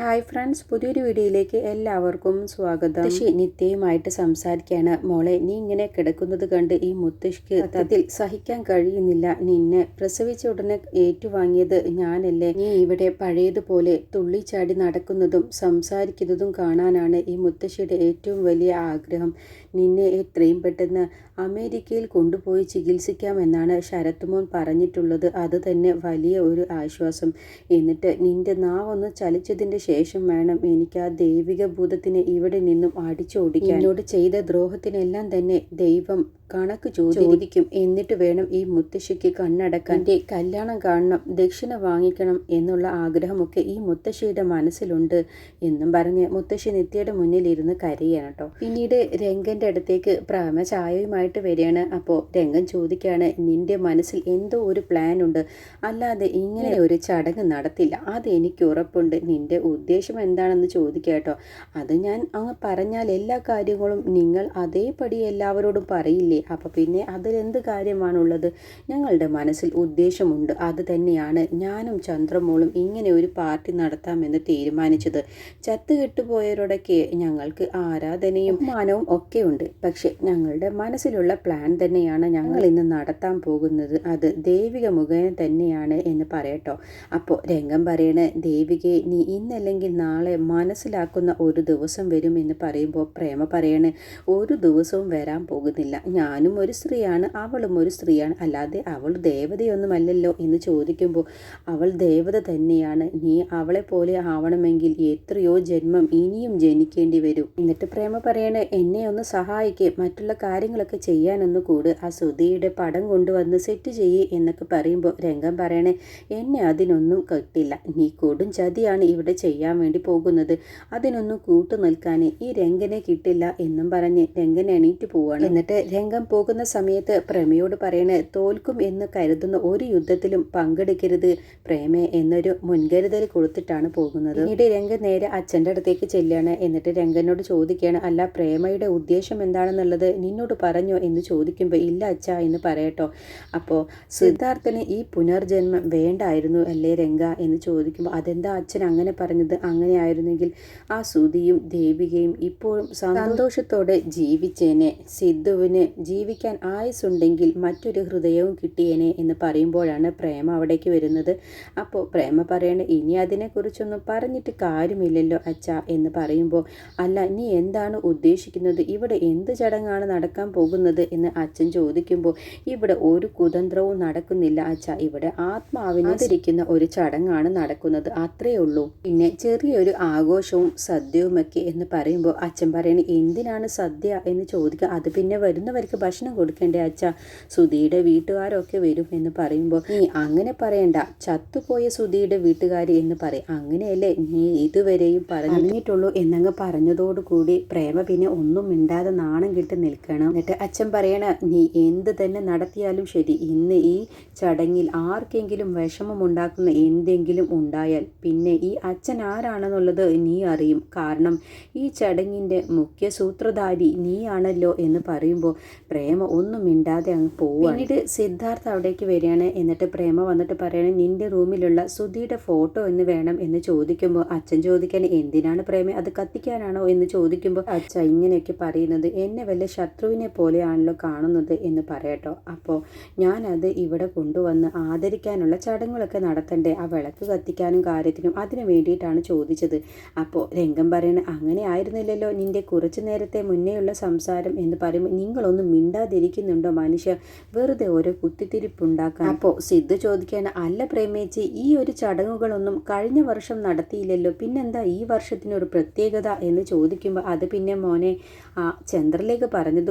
Hi friends പുതിയൊരു വീഡിയോയിലേക്ക് എല്ലാവർക്കും സ്വാഗതം. ശശി നിത്യയുമായിട്ട് സംസാരിക്കുകയാണ് മോളെ നീ ഇങ്ങനെ കിടക്കുന്നത് കണ്ട് ഈ മുത്തശ്ശിക്ക് സത്യത്തിൽ സഹിക്കാൻ കഴിയുന്നില്ല. നിന്നെ പ്രസവിച്ച ഉടനെ ഏറ്റുവാങ്ങിയത് ഞാനല്ലേ? നീ ഇവിടെ പഴയതുപോലെ തുള്ളിച്ചാടി നടക്കുന്നതും സംസാരിക്കുന്നതും കാണാനാണ് ഈ മുത്തശ്ശിയുടെ ഏറ്റവും വലിയ ആഗ്രഹം. നിന്നെ എത്രയും പെട്ടെന്ന് അമേരിക്കയിൽ കൊണ്ടുപോയി ചികിത്സിക്കാമെന്നാണ് ശരത് മോൻ പറഞ്ഞിട്ടുള്ളത്. അത് തന്നെ വലിയ ഒരു ആശ്വാസം. എന്നിട്ട് നിന്റെ നാവൊന്ന് ചലിച്ചതിന്റെ ശേഷം വേണം എനിക്ക് ആ ദൈവിക ഭൂതത്തിനെ ഇവിടെ നിന്നും അടിച്ചോടിക്കാൻ. എന്നോട് ചെയ്ത ദ്രോഹത്തിനെല്ലാം തന്നെ ദൈവം കണക്ക് ചോദിക്കും. എന്നിട്ട് വേണം ഈ മുത്തശ്ശിക്ക് കണ്ണടക്കാൻ. എന്റെ കല്യാണം കാണണം ദക്ഷിണ വാങ്ങിക്കണം എന്നുള്ള ആഗ്രഹമൊക്കെ ഈ മുത്തശ്ശിയുടെ മനസ്സിലുണ്ട് എന്നും പറഞ്ഞ് മുത്തശ്ശി നിത്യയുടെ മുന്നിലിരുന്ന് കരയാണ് കേട്ടോ. പിന്നീട് രംഗന്റെ അടുത്തേക്ക് പ്രാമ പ്രേമ ചായയുമായിട്ട് വരികയാണ്. അപ്പോൾ രംഗൻ ചോദിക്കുകയാണ് നിന്റെ മനസ്സിൽ എന്തോ ഒരു പ്ലാൻ ഉണ്ട്? അല്ലാതെ ഇങ്ങനെ ഒരു ചടങ്ങ് നടത്തില്ല. അത് എനിക്ക് ഉറപ്പുണ്ട്. നിന്റെ ഉദ്ദേശം എന്താണെന്ന് ചോദിക്കുക കേട്ടോ. അത് ഞാൻ അങ്ങ് പറഞ്ഞാൽ എല്ലാ കാര്യങ്ങളും നിങ്ങൾ അതേപടി എല്ലാവരോടും പറയില്ലേ? അപ്പോൾ പിന്നെ അതിലെന്ത് കാര്യമാണുള്ളത്? ഞങ്ങളുടെ മനസ്സിൽ ഉദ്ദേശമുണ്ട്. അത് തന്നെയാണ് ഞാനും ചന്ദ്രമോളും ഇങ്ങനെ ഒരു പാർട്ടി നടത്താമെന്ന് തീരുമാനിച്ചത്. ചത്തുകെട്ടുപോയവരോടൊക്കെ ഞങ്ങൾക്ക് ആരാധനയും മാനവും ഒക്കെ ഉണ്ട്. പക്ഷെ ഞങ്ങളുടെ മനസ്സിലുള്ള പ്ലാൻ തന്നെയാണ് ഞങ്ങൾ ഇന്ന് നടത്താൻ പോകുന്നത്. അത് ദൈവിക മുഖേന തന്നെയാണ് എന്ന് പറയട്ടോ. അപ്പോൾ രംഗം പറയണ ദേവികയെ നീ ഇന്നല്ലെങ്കിൽ നാളെ മനസ്സിലാക്കുന്ന ഒരു ദിവസം വരും എന്ന് പറയുമ്പോൾ പ്രേമ പറയണേ ഒരു ദിവസവും വരാൻ പോകുന്നില്ല. ഞാനും ഒരു സ്ത്രീയാണ് അവളും ഒരു സ്ത്രീയാണ്. അല്ലാതെ അവൾ ദേവതയൊന്നുമല്ലല്ലോ എന്ന് ചോദിക്കുമ്പോൾ അവൾ ദേവത തന്നെയാണ്. നീ അവളെ പോലെ ആവണമെങ്കിൽ എത്രയോ ജന്മം ഇനിയും ജനിക്കേണ്ടി വരും എന്നിട്ട് പ്രേമ പറയണേ എന്നെ ഒന്ന് സഹായിക്കേ. മറ്റുള്ള കാര്യങ്ങളൊക്കെ ചെയ്യാനൊന്ന് കൂട്. ആ സുധിയുടെ പടം കൊണ്ടുവന്ന് സെറ്റ് ചെയ്യേ എന്നൊക്കെ പറയുമ്പോൾ രംഗം പറയണേ എന്നെ അതിനൊന്നും കിട്ടില്ല. നീ കൊടും ചതിയാണ് ഇവിടെ ചെയ്യാൻ വേണ്ടി പോകുന്നത്. അതിനൊന്നും കൂട്ടു നിൽക്കാൻ ഈ രംഗനെ കിട്ടില്ല എന്നും പറഞ്ഞ് രംഗൻ എണീറ്റ് പോവാണ്. എന്നിട്ട് രംഗം പോകുന്ന സമയത്ത് പ്രേമയോട് പറയണേ തോൽക്കും എന്ന് കരുതുന്ന ഒരു യുദ്ധത്തിലും പങ്കെടുക്കരുത്. പ്രേമേ എന്നൊരു മുൻകരുതൽ കൊടുത്തിട്ടാണ് പോകുന്നത്. പിന്നീട് രംഗൻ നേരെ അച്ഛന്റെ അടുത്തേക്ക് ചെല്ലുകയാണ് എന്നിട്ട് രംഗനോട് ചോദിക്കുകയാണ് അല്ല പ്രേമയുടെ ഉദ്ദേശം എന്താണെന്നുള്ളത്? നിന്നോട് പറഞ്ഞോ എന്ന് ചോദിക്കുമ്പോൾ ഇല്ല അച്ഛ എന്ന് പറയട്ടോ. അപ്പോൾ സിദ്ധാർത്ഥന് ഈ പുനർജന്മം വേണ്ടായിരുന്നു അല്ലേ രംഗ എന്ന് ചോദിക്കുമ്പോൾ അതെന്താ അച്ഛൻ അങ്ങനെ പറഞ്ഞത്? അങ്ങനെ ആയിരുന്നെങ്കിൽ ആ സുതിയും ദേവികയും ഇപ്പോഴും സന്തോഷത്തോടെ ജീവിച്ചേനെ. സിദ്ധുവിന് ജീവിക്കാൻ ആയുസുണ്ടെങ്കിൽ മറ്റൊരു ഹൃദയവും കിട്ടിയേനെ എന്ന് പറയുമ്പോഴാണ് പ്രേമ അവിടേക്ക് വരുന്നത്. അപ്പോൾ പ്രേമ പറയണ ഇനി അതിനെക്കുറിച്ചൊന്നും പറഞ്ഞിട്ട് കാര്യമില്ലല്ലോ അച്ഛ എന്ന് പറയുമ്പോൾ അല്ല നീ എന്താണ് ഉദ്ദേശിക്കുന്നത്? ഇവിടെ എന്ത് ചടങ്ങാണ് നടക്കാൻ പോകുന്നത്? എന്ന് അച്ഛൻ ചോദിക്കുമ്പോൾ ഇവിടെ ഒരു കുതന്ത്രവും നടക്കുന്നില്ല അച്ഛ. ഇവിടെ ആത്മാവിനെ ആദരിക്കുന്ന ഒരു ചടങ്ങാണ് നടക്കുന്നത്. അത്രേ ഉള്ളൂ. പിന്നെ ചെറിയൊരു ആഘോഷവും സദ്യയുമൊക്കെ എന്ന് പറയുമ്പോൾ അച്ഛൻ പറയണ എന്തിനാണ് സദ്യ? എന്ന് ചോദിക്കുക. അത് പിന്നെ വരുന്നവർക്ക് ഭക്ഷണം കൊടുക്കേണ്ടേ അച്ഛ. സുധിയുടെ വീട്ടുകാരൊക്കെ വരും എന്ന് പറയുമ്പോൾ നീ അങ്ങനെ പറയണ്ട. ചത്തുപോയ സുധിയുടെ വീട്ടുകാർ എന്ന് പറയും. അങ്ങനെയല്ലേ നീ ഇതുവരെയും പറഞ്ഞിട്ടുള്ളൂ എന്നങ്ങ് പറഞ്ഞതോടുകൂടി പ്രേമ പിന്നെ ഒന്നും മിണ്ടാതെ നാണം കിട്ടി നിൽക്കണം. എന്നിട്ട് അച്ഛൻ പറയണ നീ എന്ത് തന്നെ നടത്തിയാലും ശരി ഇന്ന് ഈ ചടങ്ങിൽ ആർക്കെങ്കിലും വിഷമമുണ്ടാക്കുന്ന എന്തെങ്കിലും ഉണ്ടായാൽ പിന്നെ ഈ അച്ഛൻ ആരാണെന്നുള്ളത് നീ അറിയും. കാരണം ഈ ചടങ്ങിന്റെ മുഖ്യ സൂത്രധാരി നീയാണല്ലോ എന്ന് പറയുമ്പോൾ പ്രേമ ഒന്നും മിണ്ടാതെ അങ്ങ് പോവുക പിന്നീട് സിദ്ധാർത്ഥ അവിടേക്ക് വരികയാണ്. എന്നിട്ട് പ്രേമ വന്നിട്ട് പറയണേ നിന്റെ റൂമിലുള്ള സുധിയുടെ ഫോട്ടോ എന്ന് വേണം എന്ന് ചോദിക്കുമ്പോൾ അച്ഛൻ ചോദിക്കാൻ എന്തിനാണ് പ്രേമ അത് കത്തിക്കാനാണോ എന്ന് ചോദിക്കുമ്പോൾ അച്ഛ ഇങ്ങനെയൊക്കെ പറയുന്നത്. എന്നെ വല്ല ശത്രുവിനെ പോലെയാണല്ലോ കാണുന്നത് എന്ന് പറയട്ടോ. അപ്പോൾ ഞാനത് ഇവിടെ കൊണ്ടുവന്ന് ആദരിക്കാനുള്ള ചടങ്ങുകളൊക്കെ നടത്തണ്ടേ? ആ വിളക്ക് കത്തിക്കാനും കാര്യത്തിനും അതിനു വേണ്ടിയിട്ടാണ് ചോദിച്ചത്. അപ്പോൾ രംഗം പറയണ അങ്ങനെ ആയിരുന്നില്ലല്ലോ നിന്റെ കുറച്ച് നേരത്തെ മുന്നേയുള്ള സംസാരം എന്ന് പറയുമ്പോൾ നിങ്ങളൊന്നും മിണ്ടാതിരിക്കുന്നുണ്ടോ മനുഷ്യ? വെറുതെ ഓരോ കുത്തിത്തിരിപ്പുണ്ടാക്കാൻ. അപ്പോൾ സിദ്ധു ചോദിക്കാണ് അല്ല പ്രേമേച്ചി ഈ ഒരു ചടങ്ങുകളൊന്നും കഴിഞ്ഞ വർഷം നടത്തിയില്ലല്ലോ. പിന്നെന്താ ഈ വർഷത്തിനൊരു പ്രത്യേകത? എന്ന് ചോദിക്കുമ്പോൾ അത് പിന്നെ മോനെ ആ ചന്ദ്രലേഖ പറഞ്ഞത്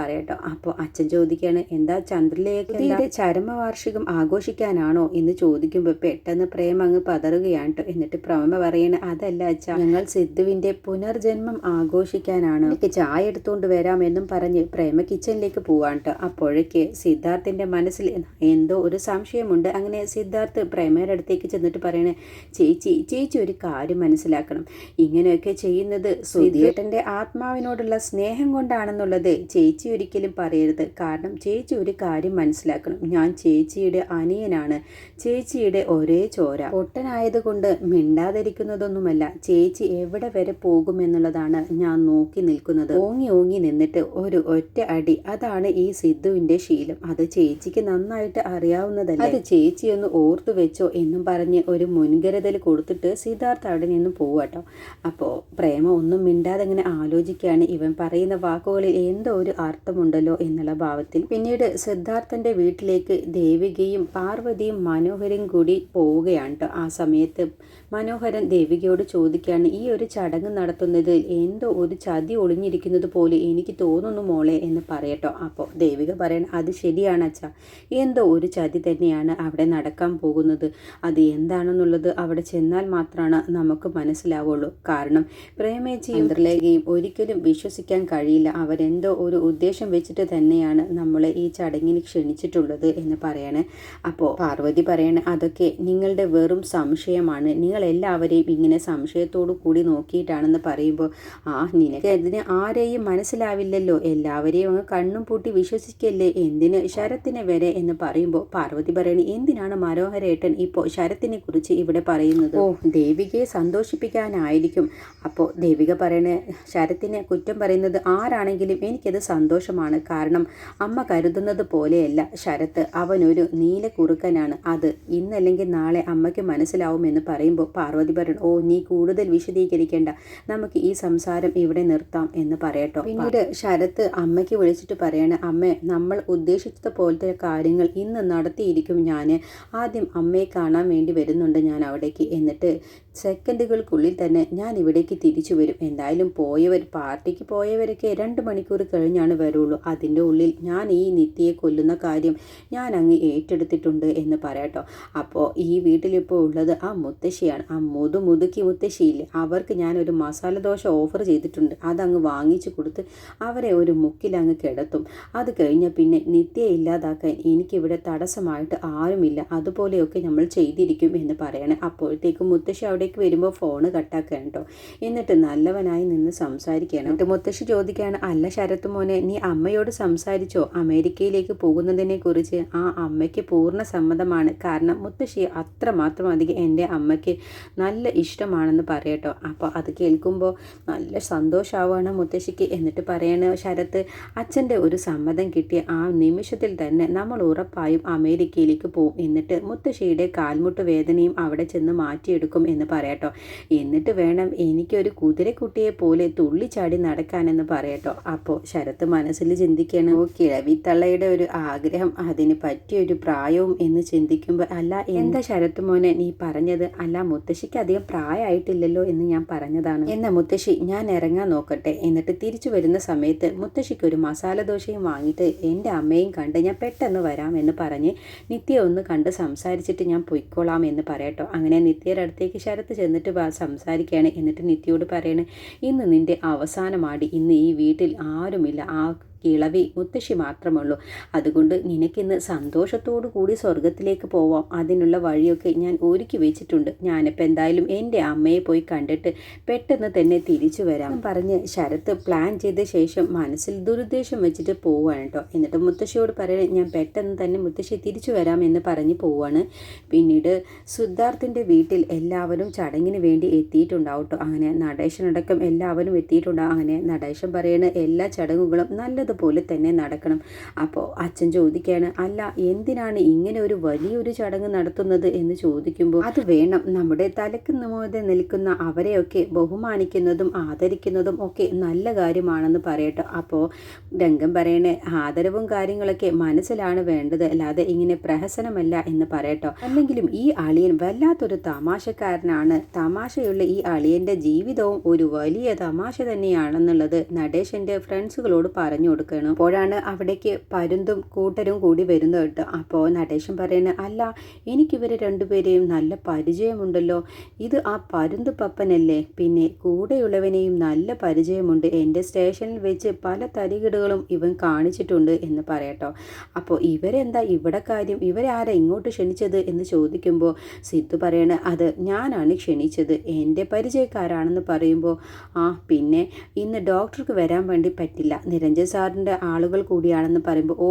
കൊണ്ടാണെന്ന് പറയട്ടോ. അപ്പോൾ അച്ഛൻ ചോദിക്കുകയാണ് എന്താ ചന്ദ്രലേഖയുടെ ചരമവാർഷികം ആഘോഷിക്കാനാണോ എന്ന് ചോദിക്കുമ്പോൾ പെട്ടെന്ന് പ്രേമ അങ്ങ് പതറുകയാണ് കേട്ടോ എന്നിട്ട് പ്രമ പറയണ അതല്ല അച്ഛ ഞങ്ങൾ സിദ്ധുവിന്റെ പുനർജന്മം ആഘോഷിക്കാനാണ്. എനിക്ക് ചായ എടുത്തുകൊണ്ട് വരാമെന്നും പറഞ്ഞ് പ്രേമ കിച്ചണിലേക്ക് പോവാൻ കേട്ടോ അപ്പോഴേക്ക് സിദ്ധാർത്ഥിന്റെ മനസ്സിൽ എന്തോ ഒരു സംശയമുണ്ട്. അങ്ങനെ സിദ്ധാർത്ഥ് പ്രേമയുടെ അടുത്തേക്ക് ചെന്നിട്ട് പറയണേ ചേച്ചി ചേച്ചി ഒരു കാര്യം മനസ്സിലാക്കണം. ഇങ്ങനെയൊക്കെ ചെയ്യുന്നത് സുധിയേട്ടന്റെ ആത്മാവിനോടുള്ള സ്നേഹം കൊണ്ടാണെന്നുള്ളത്. ചേച്ചി ഒരിക്കലും പറയരുത്. കാരണം ചേച്ചി ഒരു കാര്യം മനസ്സിലാക്കണം. ഞാൻ ചേച്ചിയുടെ അനിയനാണ്. ചേച്ചിയുടെ ഒരേ ചോര. പൊട്ടനായതുകൊണ്ട് മിണ്ടാതിരിക്കുന്നതൊന്നുമല്ല. ചേച്ചി എവിടെ വരെ പോകുമെന്നുള്ളതാണ് ഞാൻ നോക്കി നിൽക്കുന്നത്. ഓങ്ങി ഓങ്ങി നിന്നിട്ട് ഒരു ഒറ്റ അടി. അതാണ് ഈ സിദ്ധുവിന്റെ ശീലം. അത് ചേച്ചിക്ക് നന്നായിട്ട് അറിയാവുന്നതല്ല? അത് ചേച്ചി ഒന്ന് ഓർത്തു വെച്ചോ എന്നും പറഞ്ഞ് ഒരു മുൻകരുതൽ കൊടുത്തിട്ട് സിദ്ധാർത്ഥ അവിടെ നിന്ന് പോവാട്ടോ അപ്പോൾ പ്രേമ ഒന്നും മിണ്ടാതെ ഇങ്ങനെ ആലോചിക്കുകയാണ്. ഇവൻ പറയുന്ന വാക്കുകളിൽ എന്തോ ഒരു അർത്ഥമുണ്ടല്ലോ എന്നുള്ള ഭാവത്തിൽ പിന്നീട് സിദ്ധാർത്ഥന്റെ വീട്ടിലേക്ക് ദേവികയും പാർവതിയും മനോഹരും കൂടി പോവുകയാണ് ആ സമയത്ത് മനോഹരൻ ദേവികയോട് ചോദിക്കുകയാണ് ഈ ഒരു ചടങ്ങ് നടത്തുന്നതിൽ എന്തോ ഒരു ചതി ഒളിഞ്ഞിരിക്കുന്നത് പോലെ എനിക്ക് തോന്നുന്നു മോളെ എന്ന് പറയട്ടോ അപ്പോൾ ദേവിക പറയണം അത് ശരിയാണ് അച്ഛ. എന്തോ ഒരു ചതി തന്നെയാണ് അവിടെ നടക്കാൻ പോകുന്നത്. അത് എന്താണെന്നുള്ളത് അവിടെ ചെന്നാൽ മാത്രമാണ് നമുക്ക് മനസ്സിലാവുള്ളൂ. കാരണം പ്രേമേച്ചിയും ഒരിക്കലും വിശ്വസിക്കാൻ കഴിയില്ല. അവരെന്തോ ഒരു ഉദ്ദേശം വെച്ചിട്ട് തന്നെയാണ് നമ്മൾ ഈ ചടങ്ങിന് ക്ഷണിച്ചിട്ടുള്ളത് എന്ന് പറയാണ്. അപ്പോൾ പാർവതി പറയാണ് അതൊക്കെ നിങ്ങളുടെ വെറും സംശയമാണ്. നിങ്ങൾ എല്ലാവരെയും ഇങ്ങനെ സംശയത്തോടു കൂടി നോക്കിയിട്ടാണെന്ന് പറയുമ്പോൾ ആ നിനക്ക് അതിന് ആരെയും മനസ്സിലാവില്ലല്ലോ. എല്ലാവരെയും അങ്ങ് കണ്ണും പൂട്ടി വിശ്വസിക്കല്ലേ? എന്തിന് ശരത്തിനെ വരെ? എന്ന് പറയുമ്പോൾ പാർവതി പറയണേ എന്തിനാണ് മനോഹരേട്ടൻ ഇപ്പോൾ ശരത്തിനെ കുറിച്ച് ഇവിടെ പറയുന്നത്? ഓ ദേവികയെ സന്തോഷിപ്പിക്കാനായിരിക്കും. അപ്പോൾ ദേവിക പറയണേ ശരത്തിനെ കുറ്റം പറയുന്നത് ആരാണെങ്കിലും എനിക്കത് സന്തോഷമാണ്. കാരണം അമ്മ കരുതുന്നത് പോലെയല്ല. ശരത്ത് അവനൊരു നീല കുറുക്കനാണ്. അത് ഇന്നല്ലെങ്കിൽ നാളെ അമ്മയ്ക്ക് മനസ്സിലാവുമെന്ന് പറയുമ്പോൾ പാർവതി പറയണം ഓ നീ കൂടുതൽ വിശദീകരിക്കേണ്ട. നമുക്ക് ഈ സംസാരം ഇവിടെ നിർത്താം എന്ന് പറയട്ടോ. പിന്നീട് ശരത്ത് അമ്മയ്ക്ക് വിളിച്ചിട്ട് പറയാണ് അമ്മ നമ്മൾ ഉദ്ദേശിച്ചത് പോലത്തെ കാര്യങ്ങൾ ഇന്ന് നടത്തിയിരിക്കും ഞാൻ ആദ്യം അമ്മയെ കാണാൻ വേണ്ടി വരുന്നുണ്ട് ഞാൻ അവിടേക്ക്. എന്നിട്ട് സെക്കൻഡുകൾക്കുള്ളിൽ തന്നെ ഞാൻ ഇവിടേക്ക് തിരിച്ചു വരും. എന്തായാലും പോയവർ പാർട്ടിക്ക് പോയവരൊക്കെ രണ്ട് മണിക്കൂർ കഴിഞ്ഞാണ് വരുള്ളൂ. അതിന്റെ ഉള്ളിൽ ഞാൻ ഈ നിത്യയെ കൊല്ലുന്ന കാര്യം ഞാൻ അങ്ങ് ഏറ്റെടുത്തിട്ടുണ്ട് എന്ന് പറയട്ടോ. അപ്പോൾ ഈ വീട്ടിലിപ്പോൾ ഉള്ളത് ആ മുത്തശ്ശിയാണ്. ആ മുതു മുതുക്കി മുത്തശ്ശിയില്ലേ? അവർക്ക് ഞാൻ ഒരു മസാല ദോശ ഓഫർ ചെയ്തിട്ടുണ്ട്. അതങ്ങ് വാങ്ങിച്ചു കൊടുത്ത് അവരെ ഒരു മുക്കിലങ്ങ് കിടത്തും. അത് കഴിഞ്ഞ പിന്നെ നിത്യ ഇല്ലാതാക്കാൻ എനിക്കിവിടെ തടസ്സമായിട്ട് ആരുമില്ല. അതുപോലെയൊക്കെ നമ്മൾ ചെയ്തിരിക്കും എന്ന് പറയണേ. അപ്പോഴത്തേക്കും മുത്തശ്ശി അവിടേക്ക് വരുമ്പോൾ ഫോണ് കട്ടാക്കുകയാണ് കേട്ടോ എന്നിട്ട് നല്ലവനായി നിന്ന് സംസാരിക്കുകയാണ്. എന്നിട്ട് മുത്തശ്ശി ചോദിക്കുകയാണ് അല്ല ശരത്ത് മോനെ നീ അമ്മയോട് സംസാരിച്ചോ? അമേരിക്കയിലേക്ക് പോകുന്നതിനെ കുറിച്ച് ആ അമ്മയ്ക്ക് പൂർണ സമ്മതമാണ്. കാരണം മുത്തശ്ശി അത്രമാത്രം അധികം എന്റെ അമ്മയ്ക്ക് നല്ല ഇഷ്ടമാണെന്ന് പറയട്ടോ അപ്പോൾ അത് കേൾക്കുമ്പോൾ നല്ല സന്തോഷമാവുകയാണ് മുത്തശ്ശിക്ക്. എന്നിട്ട് പറയണ ശരത്ത് അച്ഛന്റെ ഒരു സമ്മതം കിട്ടിയ ആ നിമിഷത്തിൽ തന്നെ നമ്മൾ ഉറപ്പായും അമേരിക്കയിലേക്ക് പോകും എന്നിട്ട് മുത്തശ്ശിയുടെ കാൽമുട്ട് വേദനയും അവിടെ ചെന്ന് മാറ്റിയെടുക്കും എന്ന് പറയട്ടോ. എന്നിട്ട് വേണം എനിക്കൊരു കുതിരക്കുട്ടിയെ പോലെ തുള്ളിച്ചാടി നടക്കാനെന്ന് പറയട്ടോ. അപ്പോൾ ശരത്ത് മനസ്സിൽ ചിന്തിക്കുകയാണ് ഓ കിഴവിത്തള്ളയുടെ ഒരു ആഗ്രഹം അതിന് പറ്റിയൊരു പ്രായവും എന്ന് ചിന്തിക്കുമ്പോൾ അല്ല എന്താ ശരത്ത് മോനെ നീ പറഞ്ഞത്? അല്ല മുത്തശ്ശിക്ക് അധികം പ്രായമായിട്ടില്ലല്ലോ എന്ന് ഞാൻ പറഞ്ഞതാണ്. എന്നാ മുത്തശ്ശി ഞാൻ ഇറങ്ങാൻ നോക്കട്ടെ. എന്നിട്ട് തിരിച്ചു വരുന്ന സമയത്ത് മുത്തശ്ശിക്ക് ഒരു മസാല ദോശയും വാങ്ങിയിട്ട് എന്റെ അമ്മയും കണ്ട് ഞാൻ പെട്ടെന്ന് വരാം എന്ന് പറഞ്ഞ് നിത്യ ഒന്ന് കണ്ട് സംസാരിച്ചിട്ട് ഞാൻ പൊയ്ക്കോളാം എന്ന് പറയട്ടോ. അങ്ങനെ നിത്യയുടെ അടുത്തേക്ക് ശരത്ത് ചെന്നിട്ട് വാ സംസാരിക്കുകയാണ് എന്നിട്ട് നിത്യയോട് പറയണേ ഇന്ന് നിന്റെ അവസാനമാടി. ഇന്ന് ഈ വീട്ടിൽ ആരുമില്ല. ആ കിളവി മുത്തശ്ശി മാത്രമുള്ളൂ അതുകൊണ്ട് നിനക്കിന്ന് സന്തോഷത്തോടു കൂടി സ്വർഗത്തിലേക്ക് പോവാം. അതിനുള്ള വഴിയൊക്കെ ഞാൻ ഒരുക്കി വെച്ചിട്ടുണ്ട്. ഞാനിപ്പോൾ എന്തായാലും എന്റെ അമ്മയെ പോയി കണ്ടിട്ട് പെട്ടെന്ന് തന്നെ തിരിച്ചു വരാം. പറഞ്ഞ് ശരത്ത് പ്ലാൻ ചെയ്ത ശേഷം മനസ്സിൽ ദുരുദ്ദേശം വെച്ചിട്ട് പോവുകയാണ് കേട്ടോ. എന്നിട്ട് മുത്തശ്ശിയോട് പറയണേ ഞാൻ പെട്ടെന്ന് തന്നെ മുത്തശ്ശി തിരിച്ചു വരാം എന്ന് പറഞ്ഞ് പോവാണ്. പിന്നീട് സിദ്ധാർത്ഥിന്റെ വീട്ടിൽ എല്ലാവരും ചടങ്ങിന് വേണ്ടി എത്തിയിട്ടുണ്ടാവും അങ്ങനെ നടേശനടക്കം എല്ലാവരും എത്തിയിട്ടുണ്ടാവും അങ്ങനെ നടേശൻ പറയുന്ന എല്ലാ ചടങ്ങുകളും നല്ലതുപോലെ തന്നെ നടക്കണം. അപ്പോൾ അച്ഛൻ ചോദിക്കുകയാണ് അല്ല എന്തിനാണ് ഇങ്ങനെ ഒരു വലിയൊരു ചടങ്ങ് നടത്തുന്നത്? എന്ന് ചോദിക്കുമ്പോൾ അത് വേണം. നമ്മുടെ തലക്ക് മുതൽ നിൽക്കുന്ന അവരെയൊക്കെ ബഹുമാനിക്കുന്നതും ആദരിക്കുന്നതും ഒക്കെ നല്ല കാര്യമാണെന്ന് പറയട്ടെ. അപ്പോൾ രംഗം പറയണേ ആദരവും കാര്യങ്ങളൊക്കെ മനസ്സിലാണ് വേണ്ടത്. അല്ലാതെ ഇങ്ങനെ പ്രഹസനമല്ല എന്ന് പറയട്ടോ. അല്ലെങ്കിലും ഈ അളിയൻ വല്ലാത്തൊരു തമാശക്കാരനാണ് തമാശയുള്ള ഈ അളിയന്റെ ജീവിതവും ഒരു വലിയ തമാശ തന്നെയാണെന്നുള്ളത് നടേശന്റെ ഫ്രണ്ട്സുകളോട് പറഞ്ഞു കൊടുക്കണം. അപ്പോഴാണ് അവിടേക്ക് പരുന്തും കൂട്ടരും കൂടി വരുന്നത് കേട്ടോ. അപ്പോൾ നടേശൻ പറയുന്നത് അല്ല എനിക്കിവരെ രണ്ടുപേരെയും നല്ല പരിചയമുണ്ടല്ലോ. ഇത് ആ പരുന്ത് പപ്പനല്ലേ? പിന്നെ കൂടെയുള്ളവനെയും നല്ല പരിചയമുണ്ട്. എന്റെ സ്റ്റേഷനിൽ വെച്ച് പല തരികിടുകളും ഇവൻ കാണിച്ചിട്ടുണ്ട് എന്ന് പറയട്ടോ. അപ്പോൾ ഇവരെന്താ ഇവിടെ കാര്യം? ഇവരാരാ ഇങ്ങോട്ട് ക്ഷണിച്ചത് എന്ന് ചോദിക്കുമ്പോൾ സിദ്ധു പറയണ അത് ഞാനാണ് ക്ഷണിച്ചത്. എന്റെ പരിചയക്കാരാണെന്ന് പറയുമ്പോൾ ആ പിന്നെ ഇന്ന് ഡോക്ടർക്ക് വരാൻ വേണ്ടി പറ്റില്ല. നിരഞ്ജൻ സാറിന്റെ ആളുകൾ കൂടിയാണെന്ന് പറയുമ്പോൾ ഓ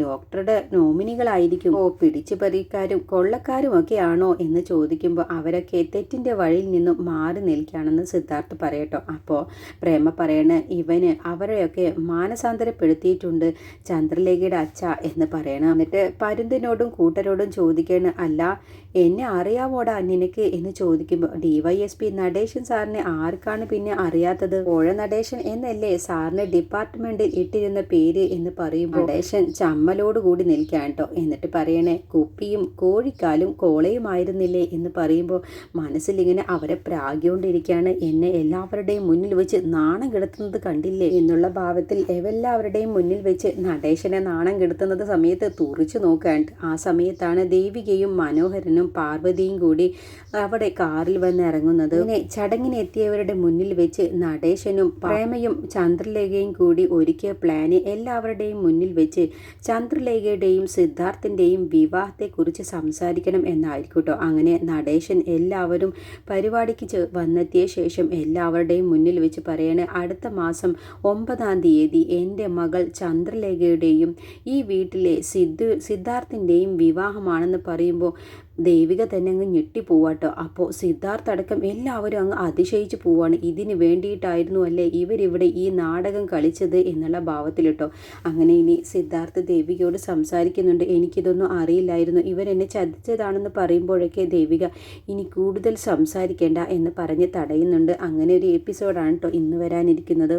ഡോക്ടറുടെ നോമിനികളായിരിക്കും. ഓ പിടിച്ചു പറിക്കാരും കൊള്ളക്കാരും ഒക്കെയാണോ എന്ന് ചോദിക്കുമ്പോൾ അവരൊക്കെ തെറ്റിന്റെ വഴിയിൽ നിന്നും മാറി നിൽക്കുകയാണെന്ന് സിദ്ധാർത്ഥ് പറയട്ടോ. അപ്പോൾ പ്രേമ പറയണ ഇവന് അവരെയൊക്കെ മാനസാന്തരപ്പെടുത്തിയിട്ടുണ്ട്. ചന്ദ്രലേഖയുടെ അച്ഛ എന്ന് പറയണം. എന്നിട്ട് പരുന്തിനോടും കൂട്ടരോടും ചോദിക്കണ അല്ല എന്നെ അറിയാവോടാ നിനക്ക് എന്ന് ചോദിക്കുമ്പോൾ ഡിവൈഎസ്പി നടേശൻ സാറിനെ ആർക്കാണ് പിന്നെ അറിയാത്തത്? കോഴ നടേശൻ എന്നല്ലേ സാറിന് ഡിപ്പാർട്ട്മെന്റിൽ ഇട്ടിരുന്ന പേര് എന്ന് പറയുമ്പോൾ നടേശൻ ചമ്മലോടുകൂടി നിൽക്കാൻ കേട്ടോ എന്നിട്ട് പറയണേ കുപ്പിയും കോഴിക്കാലും കോളയുമായിരുന്നില്ലേ? എന്ന് പറയുമ്പോൾ മനസ്സിലിങ്ങനെ അവരെ പ്രാഗ്യോണ്ടിരിക്കുകയാണ് എന്നെ എല്ലാവരുടെയും മുന്നിൽ വെച്ച് നാണം കെടുത്തുന്നത് കണ്ടില്ലേ? എന്നുള്ള ഭാവത്തിൽ എല്ലാവരുടെയും മുന്നിൽ വെച്ച് നടേശനെ നാണം കെടുത്തുന്നത് സമയത്ത് തുറിച്ചു നോക്കാൻ ആ സമയത്താണ് ദേവികയും മനോഹരനും പാർവതിയും കൂടി അവിടെ കാറിൽ വന്ന് ഇറങ്ങുന്നത്. ഇങ്ങനെ ചടങ്ങിന് എത്തിയവരുടെ മുന്നിൽ വെച്ച് നടേശനും പ്രേമയും ചന്ദ്രലേഖയും കൂടി ഒരുക്കിയ പ്ലാന് എല്ലാവരുടെയും മുന്നിൽ വെച്ച് ചന്ദ്രലേഖയുടെയും സിദ്ധാർത്ഥിന്റെയും വിവാഹത്തെക്കുറിച്ച് സംസാരിക്കണം എന്നായിരിക്കട്ടോ. അങ്ങനെ നടേശൻ എല്ലാവരും പരിപാടിക്ക് വന്നെത്തിയ ശേഷം എല്ലാവരുടെയും മുന്നിൽ വെച്ച് പറയണേ അടുത്ത മാസം ഒമ്പതാം തീയതി എന്റെ മകൾ ചന്ദ്രലേഖയുടെയും ഈ വീട്ടിലെ സിദ്ധു സിദ്ധാർത്ഥിന്റെയും വിവാഹമാണെന്ന് പറയുമ്പോൾ ദേവിക തന്നെ അങ്ങ് ഞെട്ടിപ്പോവാട്ടോ അപ്പോൾ സിദ്ധാർത്ഥ അടക്കം എല്ലാവരും അങ്ങ് അതിശയിച്ച് പോവാണ്. ഇതിന് വേണ്ടിയിട്ടായിരുന്നു അല്ലേ ഇവരിവിടെ ഈ നാടകം കളിച്ചത് എന്നുള്ള ഭാവത്തിലിട്ടോ. അങ്ങനെ ഇനി സിദ്ധാർത്ഥ ദേവികയോട് സംസാരിക്കുന്നുണ്ട്. എനിക്കിതൊന്നും അറിയില്ലായിരുന്നു. ഇവരെന്നെ ചതിച്ചതാണെന്ന് പറയുമ്പോഴൊക്കെ ദേവിക ഇനി കൂടുതൽ സംസാരിക്കേണ്ട എന്ന് പറഞ്ഞ് തടയുന്നുണ്ട്. അങ്ങനെ ഒരു എപ്പിസോഡാണ് കേട്ടോ ഇന്ന് വരാനിരിക്കുന്നത്.